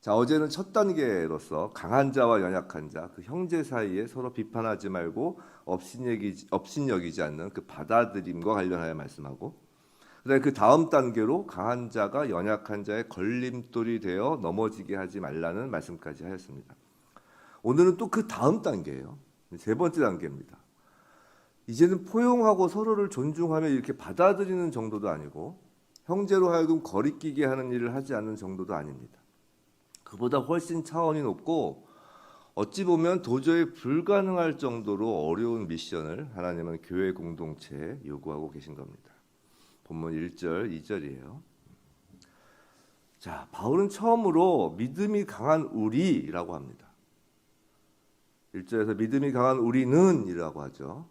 자, 어제는 첫 단계로서 강한 자와 연약한 자, 그 형제 사이에 서로 비판하지 말고 업신여기지, 업신여기지 않는 그 받아들임과 관련하여 말씀하고, 그 다음 단계로 강한 자가 연약한 자의 걸림돌이 되어 넘어지게 하지 말라는 말씀까지 하였습니다. 오늘은 또 그 다음 단계예요. 세 번째 단계입니다. 이제는 포용하고 서로를 존중하며 이렇게 받아들이는 정도도 아니고 형제로 하여금 거리끼게 하는 일을 하지 않는 정도도 아닙니다. 그보다 훨씬 차원이 높고 어찌 보면 도저히 불가능할 정도로 어려운 미션을 하나님은 교회 공동체에 요구하고 계신 겁니다. 본문 1절, 2절이에요. 자, 바울은 처음으로 믿음이 강한 우리라고 합니다. 1절에서 믿음이 강한 우리는이라고 하죠.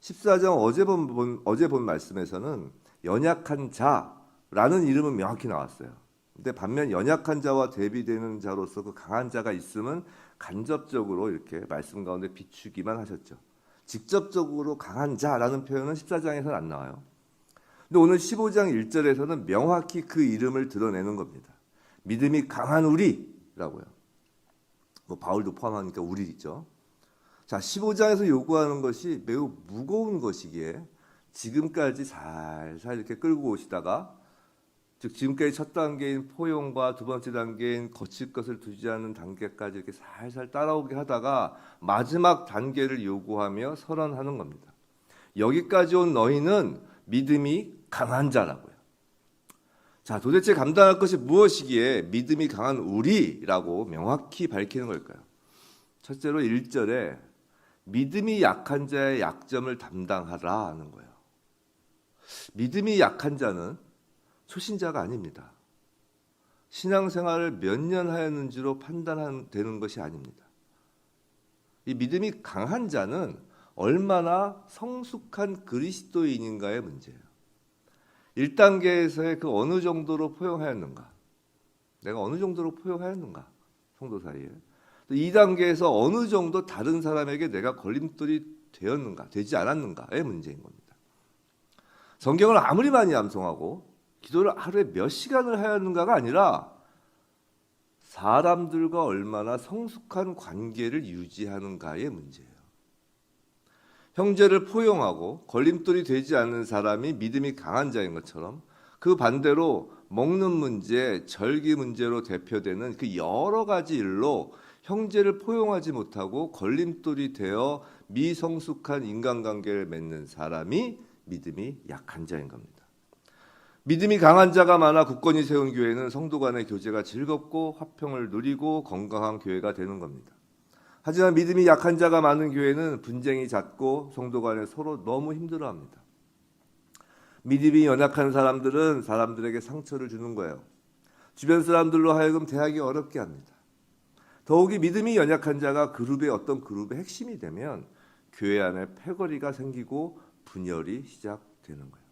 14장 어제 본, 본 어제 본 말씀에서는 연약한 자라는 이름은 명확히 나왔어요. 근데 반면 연약한 자와 대비되는 자로서 그 강한 자가 있음은 간접적으로 이렇게 말씀 가운데 비추기만 하셨죠. 직접적으로 강한 자라는 표현은 14장에서는 안 나와요. 근데 오늘 15장 1절에서는 명확히 그 이름을 드러내는 겁니다. 믿음이 강한 우리라고요. 뭐 바울도 포함하니까 우리죠. 자, 15장에서 요구하는 것이 매우 무거운 것이기에 지금까지 살살 이렇게 끌고 오시다가 즉 지금까지 첫 단계인 포용과 두 번째 단계인 거칠 것을 두지 않는 단계까지 이렇게 살살 따라오게 하다가 마지막 단계를 요구하며 선언하는 겁니다. 여기까지 온 너희는 믿음이 강한 자라고요. 자, 도대체 감당할 것이 무엇이기에 믿음이 강한 우리라고 명확히 밝히는 걸까요? 첫째로 1절에 믿음이 약한 자의 약점을 담당하라 하는 거예요. 믿음이 약한 자는 초신자가 아닙니다. 신앙생활을 몇 년 하였는지로 판단되는 것이 아닙니다. 이 믿음이 강한 자는 얼마나 성숙한 그리스도인인가의 문제예요. 1단계에서의 그 어느 정도로 포용하였는가? 내가 어느 정도로 포용하였는가? 성도 사이에. 또 2단계에서 어느 정도 다른 사람에게 내가 걸림돌이 되었는가, 되지 않았는가의 문제인 겁니다. 성경을 아무리 많이 암송하고 기도를 하루에 몇 시간을 하였는가가 아니라 사람들과 얼마나 성숙한 관계를 유지하는가의 문제예요. 형제를 포용하고 걸림돌이 되지 않는 사람이 믿음이 강한 자인 것처럼 그 반대로 먹는 문제, 절기 문제로 대표되는 그 여러 가지 일로 형제를 포용하지 못하고 걸림돌이 되어 미성숙한 인간관계를 맺는 사람이 믿음이 약한 자인 겁니다. 믿음이 강한 자가 많아 굳건히 세운 교회는 성도 간의 교제가 즐겁고 화평을 누리고 건강한 교회가 되는 겁니다. 하지만 믿음이 약한 자가 많은 교회는 분쟁이 잦고 성도 간에 서로 너무 힘들어 합니다. 믿음이 연약한 사람들은 사람들에게 상처를 주는 거예요. 주변 사람들로 하여금 대하기 어렵게 합니다. 더욱이 믿음이 연약한 자가 그룹의 어떤 그룹의 핵심이 되면 교회 안에 패거리가 생기고 분열이 시작되는 거예요.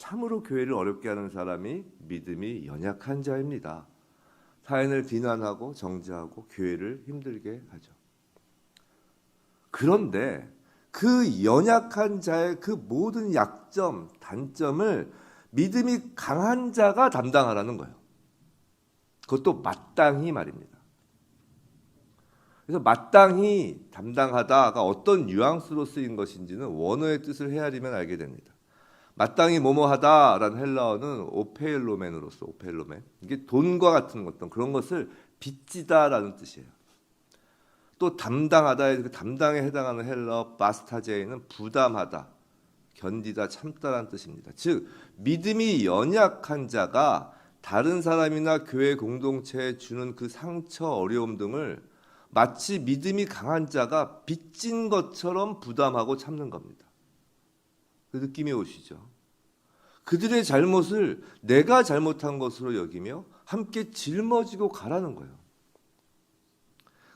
참으로 교회를 어렵게 하는 사람이 믿음이 연약한 자입니다. 타인을 비난하고 정죄하고 교회를 힘들게 하죠. 그런데 그 연약한 자의 그 모든 약점, 단점을 믿음이 강한 자가 담당하라는 거예요. 그것도 마땅히 말입니다. 그래서 마땅히 담당하다가 어떤 뉘앙스로 쓰인 것인지는 원어의 뜻을 헤아리면 알게 됩니다. 마땅히 뭐뭐하다라는 헬라어는 오페일로멘으로서 오페일로멘 이게 돈과 같은 어떤 그런 것을 빚지다라는 뜻이에요. 또 담당하다의 그 담당에 해당하는 헬라어 바스타제에는 부담하다, 견디다, 참다라는 뜻입니다. 즉 믿음이 연약한 자가 다른 사람이나 교회 공동체에 주는 그 상처, 어려움 등을 마치 믿음이 강한 자가 빚진 것처럼 부담하고 참는 겁니다. 그 느낌이 오시죠? 그들의 잘못을 내가 잘못한 것으로 여기며 함께 짊어지고 가라는 거예요.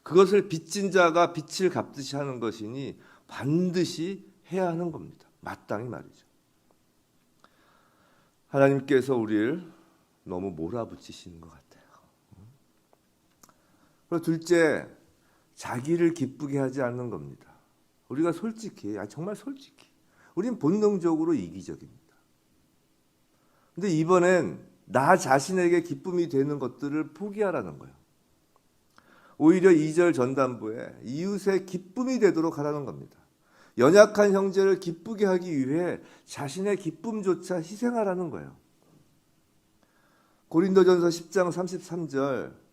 그것을 빚진 자가 빚을 갚듯이 하는 것이니 반드시 해야 하는 겁니다. 마땅히 말이죠. 하나님께서 우리를 너무 몰아붙이시는 것 같아요. 그리고 둘째, 자기를 기쁘게 하지 않는 겁니다. 우리가 솔직히, 정말 솔직히, 우린 본능적으로 이기적입니다. 근데 이번엔 나 자신에게 기쁨이 되는 것들을 포기하라는 거예요. 오히려 2절 전단부에 이웃의 기쁨이 되도록 하라는 겁니다. 연약한 형제를 기쁘게 하기 위해 자신의 기쁨조차 희생하라는 거예요. 고린도전서 10장 33절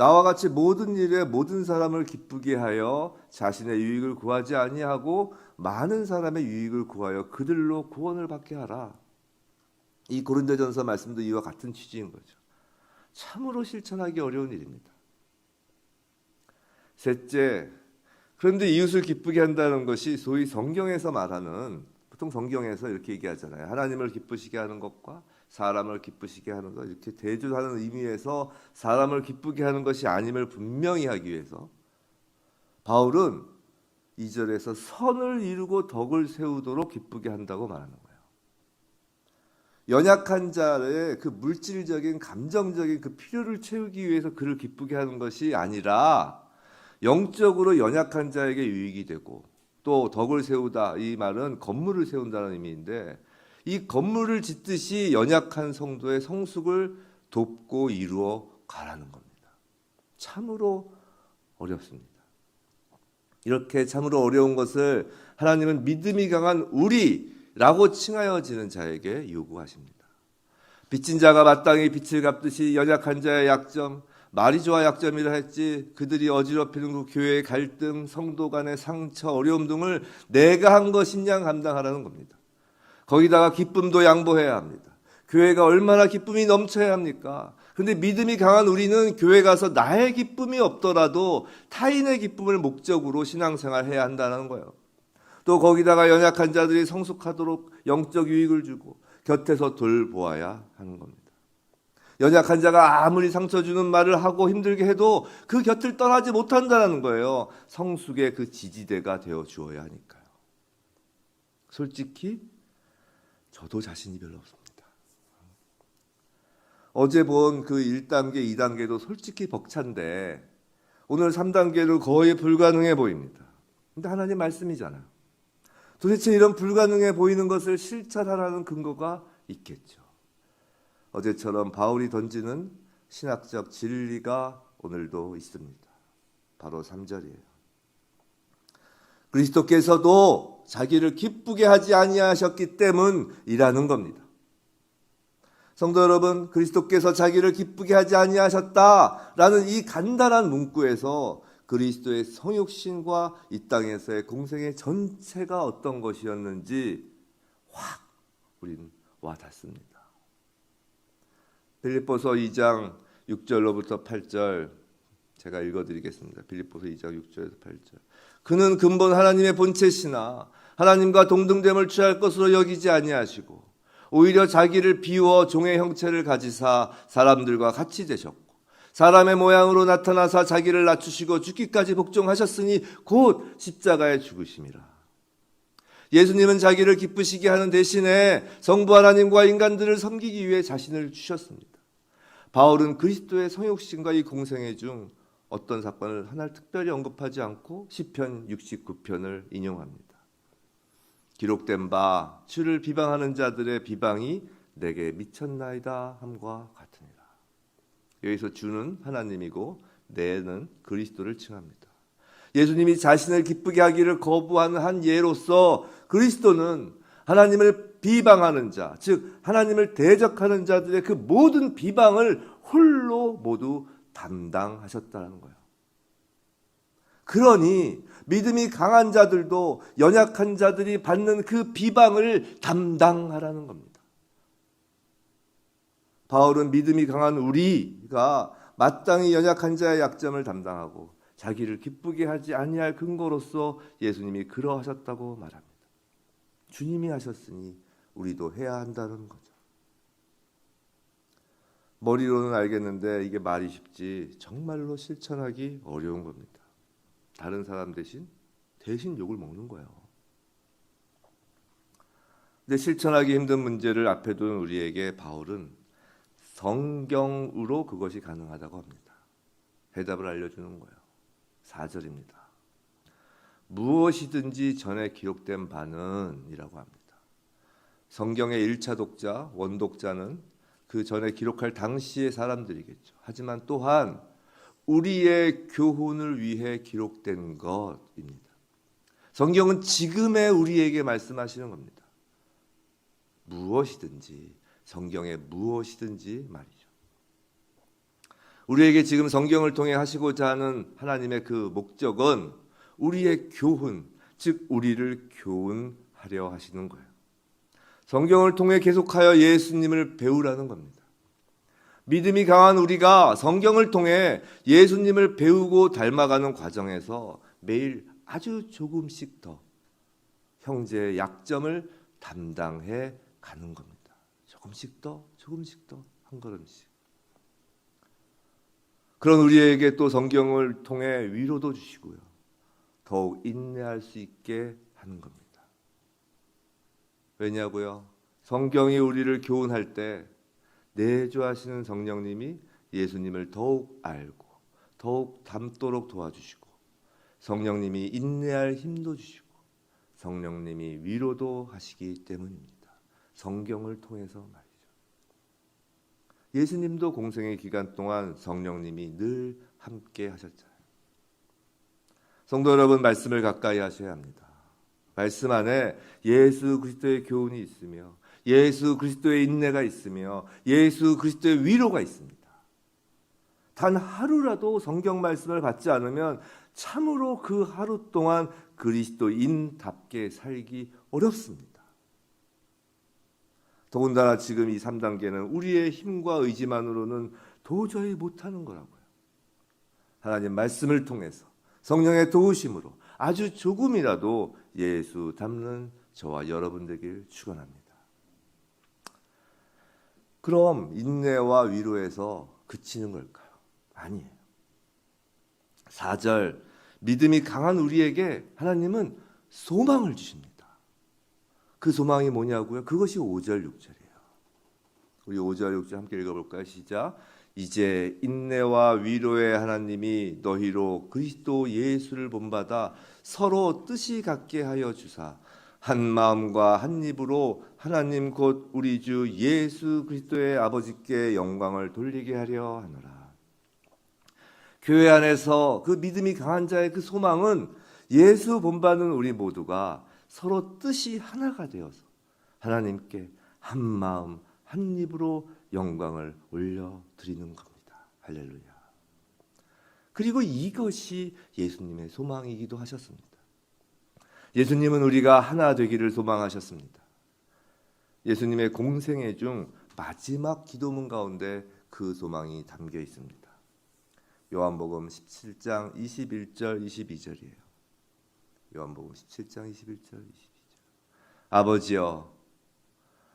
나와 같이 모든 일에 모든 사람을 기쁘게 하여 자신의 유익을 구하지 아니하고 많은 사람의 유익을 구하여 그들로 구원을 받게 하라. 이 고린도전서 말씀도 이와 같은 취지인 거죠. 참으로 실천하기 어려운 일입니다. 셋째, 그런데 이웃을 기쁘게 한다는 것이 소위 성경에서 말하는 보통 성경에서 이렇게 얘기하잖아요. 하나님을 기쁘시게 하는 것과 사람을 기쁘시게 하는 것 이렇게 대조하는 의미에서 사람을 기쁘게 하는 것이 아님을 분명히 하기 위해서 바울은 2절에서 선을 이루고 덕을 세우도록 기쁘게 한다고 말하는 거예요. 연약한 자의 그 물질적인 감정적인 그 필요를 채우기 위해서 그를 기쁘게 하는 것이 아니라 영적으로 연약한 자에게 유익이 되고 또 덕을 세우다 이 말은 건물을 세운다는 의미인데 이 건물을 짓듯이 연약한 성도의 성숙을 돕고 이루어 가라는 겁니다. 참으로 어렵습니다. 이렇게 참으로 어려운 것을 하나님은 믿음이 강한 우리라고 칭하여지는 자에게 요구하십니다. 빚진 자가 마땅히 빚을 갚듯이 연약한 자의 약점, 말이 좋아 약점이라 했지 그들이 어지럽히는 그 교회의 갈등, 성도 간의 상처, 어려움 등을 내가 한 것이냐 감당하라는 겁니다. 거기다가 기쁨도 양보해야 합니다. 교회가 얼마나 기쁨이 넘쳐야 합니까? 근데 믿음이 강한 우리는 교회 가서 나의 기쁨이 없더라도 타인의 기쁨을 목적으로 신앙생활 해야 한다는 거예요. 또 거기다가 연약한 자들이 성숙하도록 영적 유익을 주고 곁에서 돌보아야 하는 겁니다. 연약한 자가 아무리 상처 주는 말을 하고 힘들게 해도 그 곁을 떠나지 못한다는 거예요. 성숙의 그 지지대가 되어 주어야 하니까요. 솔직히 저도 자신이 별로 없습니다. 어제 본 그 1단계, 2단계도 솔직히 벅찬데 오늘 3단계도 거의 불가능해 보입니다. 근데 하나님 말씀이잖아요. 도대체 이런 불가능해 보이는 것을 실천하라는 근거가 있겠죠. 어제처럼 바울이 던지는 신학적 진리가 오늘도 있습니다. 바로 3절이에요. 그리스도께서도 자기를 기쁘게 하지 아니하셨기 때문이라는 겁니다. 성도 여러분, 그리스도께서 자기를 기쁘게 하지 아니하셨다라는 이 간단한 문구에서 그리스도의 성육신과 이 땅에서의 공생의 전체가 어떤 것이었는지 확 우리는 와닿습니다. 빌립보서 2장 6절로부터 8절 제가 읽어드리겠습니다. 빌립보서 2장 6절에서 8절. 그는 근본 하나님의 본체시나 하나님과 동등됨을 취할 것으로 여기지 아니하시고 오히려 자기를 비워 종의 형체를 가지사 사람들과 같이 되셨고 사람의 모양으로 나타나사 자기를 낮추시고 죽기까지 복종하셨으니 곧 십자가에 죽으심이라. 예수님은 자기를 기쁘시게 하는 대신에 성부 하나님과 인간들을 섬기기 위해 자신을 주셨습니다. 바울은 그리스도의 성육신과 이 공생애 중 어떤 사건을 하나를 특별히 언급하지 않고 시편 69편을 인용합니다. 기록된 바 주를 비방하는 자들의 비방이 내게 미쳤나이다 함과 같으니라. 여기서 주는 하나님이고 내는 그리스도를 칭합니다. 예수님이 자신을 기쁘게 하기를 거부하는 한 예로서 그리스도는 하나님을 비방하는 자, 즉 하나님을 대적하는 자들의 그 모든 비방을 홀로 모두 담당하셨다는 거예요. 그러니 믿음이 강한 자들도 연약한 자들이 받는 그 비방을 담당하라는 겁니다. 바울은 믿음이 강한 우리가 마땅히 연약한 자의 약점을 담당하고 자기를 기쁘게 하지 아니할 근거로서 예수님이 그러하셨다고 말합니다. 주님이 하셨으니 우리도 해야 한다는 거죠. 머리로는 알겠는데 이게 말이 쉽지 정말로 실천하기 어려운 겁니다. 다른 사람 대신 대신 욕을 먹는 거예요. 근데 실천하기 힘든 문제를 앞에 둔 우리에게 바울은 성경으로 그것이 가능하다고 합니다. 해답을 알려주는 거예요. 4절입니다. 무엇이든지 전에 기록된 바는 이라고 합니다. 성경의 1차 독자, 원독자는 그 전에 기록할 당시의 사람들이겠죠. 하지만 또한 우리의 교훈을 위해 기록된 것입니다. 성경은 지금의 우리에게 말씀하시는 겁니다. 무엇이든지 성경에 무엇이든지 말이죠. 우리에게 지금 성경을 통해 하시고자 하는 하나님의 그 목적은 우리의 교훈, 즉 우리를 교훈하려 하시는 거예요. 성경을 통해 계속하여 예수님을 배우라는 겁니다. 믿음이 강한 우리가 성경을 통해 예수님을 배우고 닮아가는 과정에서 매일 아주 조금씩 더 형제의 약점을 담당해 가는 겁니다. 조금씩 더, 조금씩 더, 한 걸음씩. 그런 우리에게 또 성경을 통해 위로도 주시고요. 더욱 인내할 수 있게 하는 겁니다. 왜냐고요? 성경이 우리를 교훈할 때 내주하시는 성령님이 예수님을 더욱 알고 더욱 닮도록 도와주시고 성령님이 인내할 힘도 주시고 성령님이 위로도 하시기 때문입니다. 성경을 통해서 말이죠. 예수님도 공생의 기간 동안 성령님이 늘 함께 하셨잖아요. 성도 여러분 말씀을 가까이 하셔야 합니다. 말씀 안에 예수 그리스도의 교훈이 있으며 예수 그리스도의 인내가 있으며 예수 그리스도의 위로가 있습니다. 단 하루라도 성경 말씀을 받지 않으면 참으로 그 하루 동안 그리스도인답게 살기 어렵습니다. 더군다나 지금 이 3단계는 우리의 힘과 의지만으로는 도저히 못하는 거라고요. 하나님 말씀을 통해서 성령의 도우심으로 아주 조금이라도 예수 닮는 저와 여러분 되길 축원합니다. 그럼 인내와 위로에서 그치는 걸까요? 아니에요. 4절 믿음이 강한 우리에게 하나님은 소망을 주십니다. 그 소망이 뭐냐고요? 그것이 5절 6절이에요. 우리 5절 6절 함께 읽어 볼까요? 시작. 이제 인내와 위로의 하나님이 너희로 그리스도 예수를 본받아 서로 뜻이 같게 하여 주사 한 마음과 한 입으로 하나님 곧 우리 주 예수 그리스도의 아버지께 영광을 돌리게 하려 하노라. 교회 안에서 그 믿음이 강한 자의 그 소망은 예수 본받는 우리 모두가 서로 뜻이 하나가 되어서 하나님께 한 마음 한 입으로 영광을 올려 드리는 겁니다. 할렐루야. 그리고 이것이 예수님의 소망이기도 하셨습니다. 예수님은 우리가 하나 되기를 소망하셨습니다. 예수님의 공생애 중 마지막 기도문 가운데 그 소망이 담겨 있습니다. 요한복음 17장 21절 22절이에요. 요한복음 17장 21절 22절. 아버지여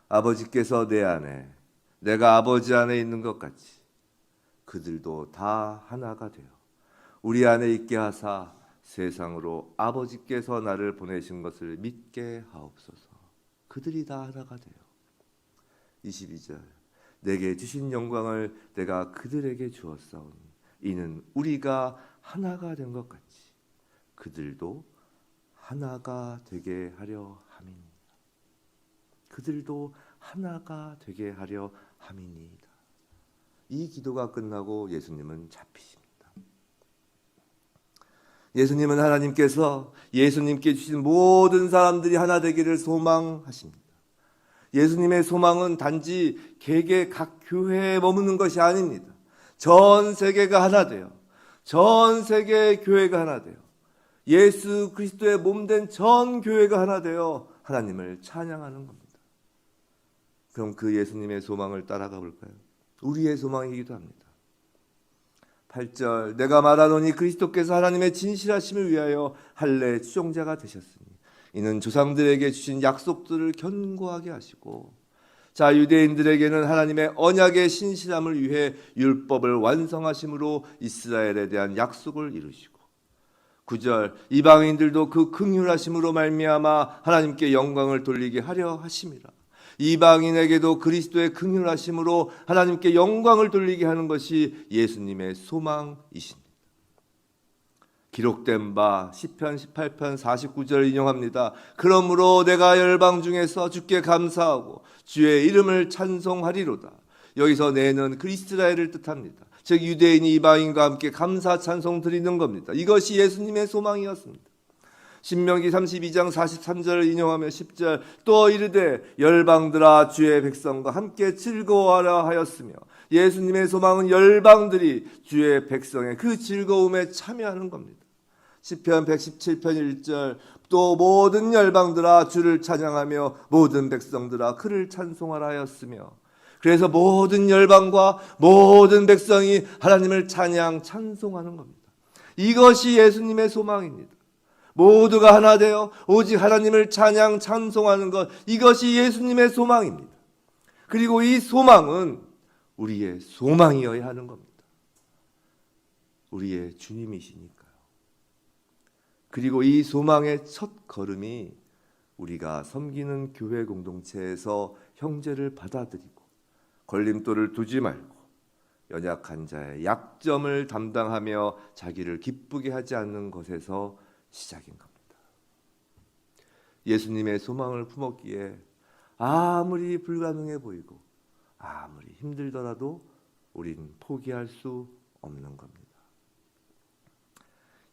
아버지께서 내 안에 내가 아버지 안에 있는 것 같이 그들도 다 하나가 되어 우리 안에 있게 하사 세상으로 아버지께서 나를 보내신 것을 믿게 하옵소서. 그들이 다 하나가 돼요. 22절 내게 주신 영광을 내가 그들에게 주었사오니 이는 우리가 하나가 된 것 같이 그들도 하나가 되게 하려 함이니이다. 그들도 하나가 되게 하려 함이니이다. 이 기도가 끝나고 예수님은 잡히십니다. 예수님은 하나님께서 예수님께 주신 모든 사람들이 하나 되기를 소망하십니다. 예수님의 소망은 단지 개개 각 교회에 머무는 것이 아닙니다. 전 세계가 하나 돼요. 전 세계 교회가 하나 돼요. 예수 그리스도의 몸 된 전 교회가 하나 되어 하나님을 찬양하는 겁니다. 그럼 그 예수님의 소망을 따라가 볼까요? 우리의 소망이기도 합니다. 8절 내가 말하노니 그리스도께서 하나님의 진실하심을 위하여 할례 추종자가 되셨으니 이는 조상들에게 주신 약속들을 견고하게 하시고 자 유대인들에게는 하나님의 언약의 신실함을 위해 율법을 완성하심으로 이스라엘에 대한 약속을 이루시고 9절 이방인들도 그 긍휼하심으로 말미암아 하나님께 영광을 돌리게 하려 하심이라 이방인에게도 그리스도의 긍휼하심으로 하나님께 영광을 돌리게 하는 것이 예수님의 소망이십니다. 기록된 바 시편 18편 49절 인용합니다. 그러므로 내가 열방 중에서 주께 감사하고 주의 이름을 찬송하리로다. 여기서 내는 그 이스라엘을 뜻합니다. 즉 유대인이 이방인과 함께 감사 찬송 드리는 겁니다. 이것이 예수님의 소망이었습니다. 신명기 32장 43절을 인용하며 10절 또 이르되 열방들아 주의 백성과 함께 즐거워하라 하였으며 예수님의 소망은 열방들이 주의 백성의 그 즐거움에 참여하는 겁니다. 시편 117편 1절 또 모든 열방들아 주를 찬양하며 모든 백성들아 그를 찬송하라 하였으며 그래서 모든 열방과 모든 백성이 하나님을 찬양 찬송하는 겁니다. 이것이 예수님의 소망입니다. 모두가 하나 되어 오직 하나님을 찬양 찬송하는 것 이것이 예수님의 소망입니다. 그리고 이 소망은 우리의 소망이어야 하는 겁니다. 우리의 주님이시니까요. 그리고 이 소망의 첫 걸음이 우리가 섬기는 교회 공동체에서 형제를 받아들이고 걸림돌을 두지 말고 연약한 자의 약점을 담당하며 자기를 기쁘게 하지 않는 것에서 시작인 겁니다. 예수님의 소망을 품었기에 아무리 불가능해 보이고 아무리 힘들더라도 우린 포기할 수 없는 겁니다.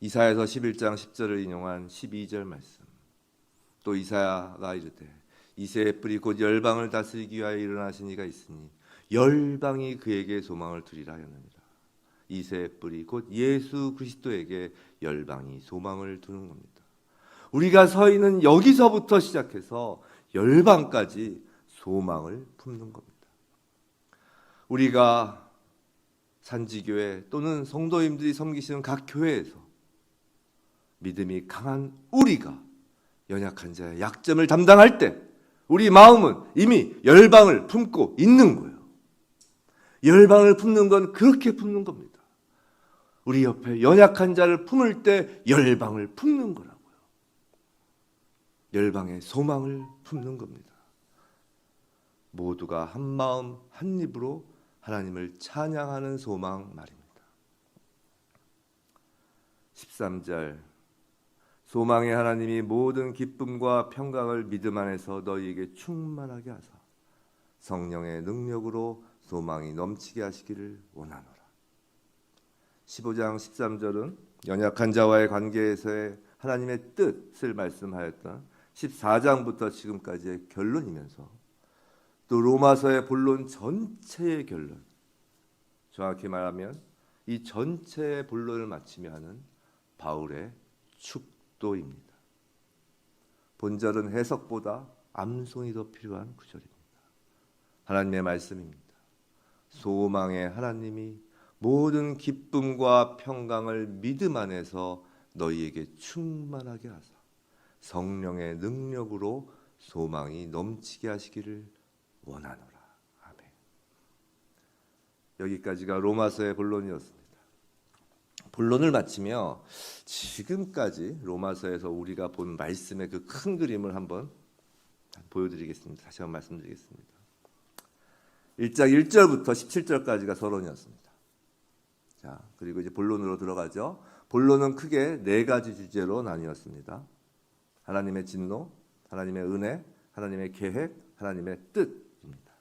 이사야서 11장 10절을 인용한 12절 말씀. 또 이사야가 이르되 이새의 뿌리 곧 열방을 다스리기 위하여 일어나신 이가 있으니 열방이 그에게 소망을 두리라 하였느니라. 이새의 뿌리 곧 예수 그리스도에게 열방이 소망을 두는 겁니다. 우리가 서 있는 여기서부터 시작해서 열방까지 소망을 품는 겁니다. 우리가 산지교회 또는 성도님들이 섬기시는 각 교회에서 믿음이 강한 우리가 연약한 자의 약점을 담당할 때 우리 마음은 이미 열방을 품고 있는 거예요. 열방을 품는 건 그렇게 품는 겁니다. 우리 옆에 연약한 자를 품을 때 열방을 품는 거라고요. 열방의 소망을 품는 겁니다. 모두가 한 마음 한 입으로 하나님을 찬양하는 소망 말입니다. 13절 소망의 하나님이 모든 기쁨과 평강을 믿음 안에서 너희에게 충만하게 하사 성령의 능력으로 소망이 넘치게 하시기를 원하노라. 15장 13절은 연약한 자와의 관계에서의 하나님의 뜻을 말씀하였던 14장부터 지금까지의 결론이면서 또 로마서의 본론 전체의 결론 정확히 말하면 이 전체의 본론을 마치며 하는 바울의 축도입니다. 본절은 해석보다 암송이 더 필요한 구절입니다. 하나님의 말씀입니다. 소망의 하나님이 모든 기쁨과 평강을 믿음 안에서 너희에게 충만하게 하사 성령의 능력으로 소망이 넘치게 하시기를 원하노라. 아멘. 여기까지가 로마서의 본론이었습니다. 본론을 마치며 지금까지 로마서에서 우리가 본 말씀의 그 큰 그림을 한번 보여드리겠습니다. 다시 한번 말씀드리겠습니다. 1장 1절부터 17절까지가 서론이었습니다. 자, 그리고 이제 본론으로 들어가죠. 본론은 크게 네 가지 주제로 나뉘었습니다. 하나님의 진노, 하나님의 은혜, 하나님의 계획, 하나님의 뜻입니다.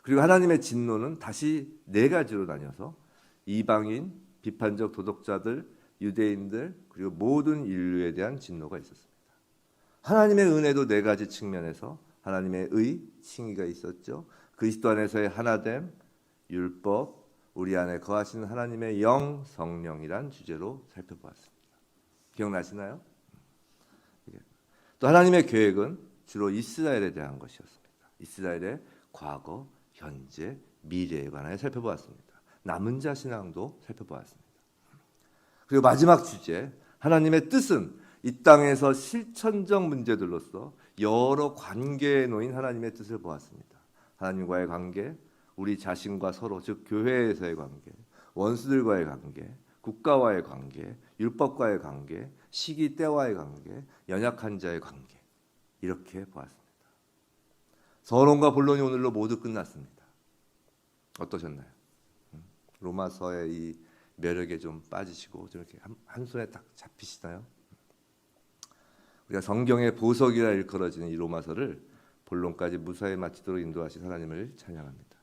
그리고 하나님의 진노는 다시 네 가지로 나뉘어서 이방인, 비판적 도덕자들, 유대인들, 그리고 모든 인류에 대한 진노가 있었습니다. 하나님의 은혜도 네 가지 측면에서 하나님의 의, 칭의가 있었죠. 그리스도 안에서의 하나됨, 율법, 우리 안에 거하시는 하나님의 영, 성령이란 주제로 살펴보았습니다. 기억나시나요? 또 하나님의 계획은 주로 이스라엘에 대한 것이었습니다. 이스라엘의 과거, 현재, 미래에 관하여 살펴보았습니다. 남은 자 신앙도 살펴보았습니다. 그리고 마지막 주제, 하나님의 뜻은 이 땅에서 실천적 문제들로서 여러 관계에 놓인 하나님의 뜻을 보았습니다. 하나님과의 관계, 우리 자신과 서로 즉 교회에서의 관계, 원수들과의 관계, 국가와의 관계, 율법과의 관계, 시기 때와의 관계, 연약한 자의 관계 이렇게 보았습니다. 서론과 본론이 오늘로 모두 끝났습니다. 어떠셨나요? 음, 로마서의 이 매력에 좀 빠지시고 좀 이렇게 한, 한 손에 딱 잡히시나요? 우리가 성경의 보석이라 일컬어지는 이 로마서를 본론까지 무사히 마치도록 인도하신 하나님을 찬양합니다.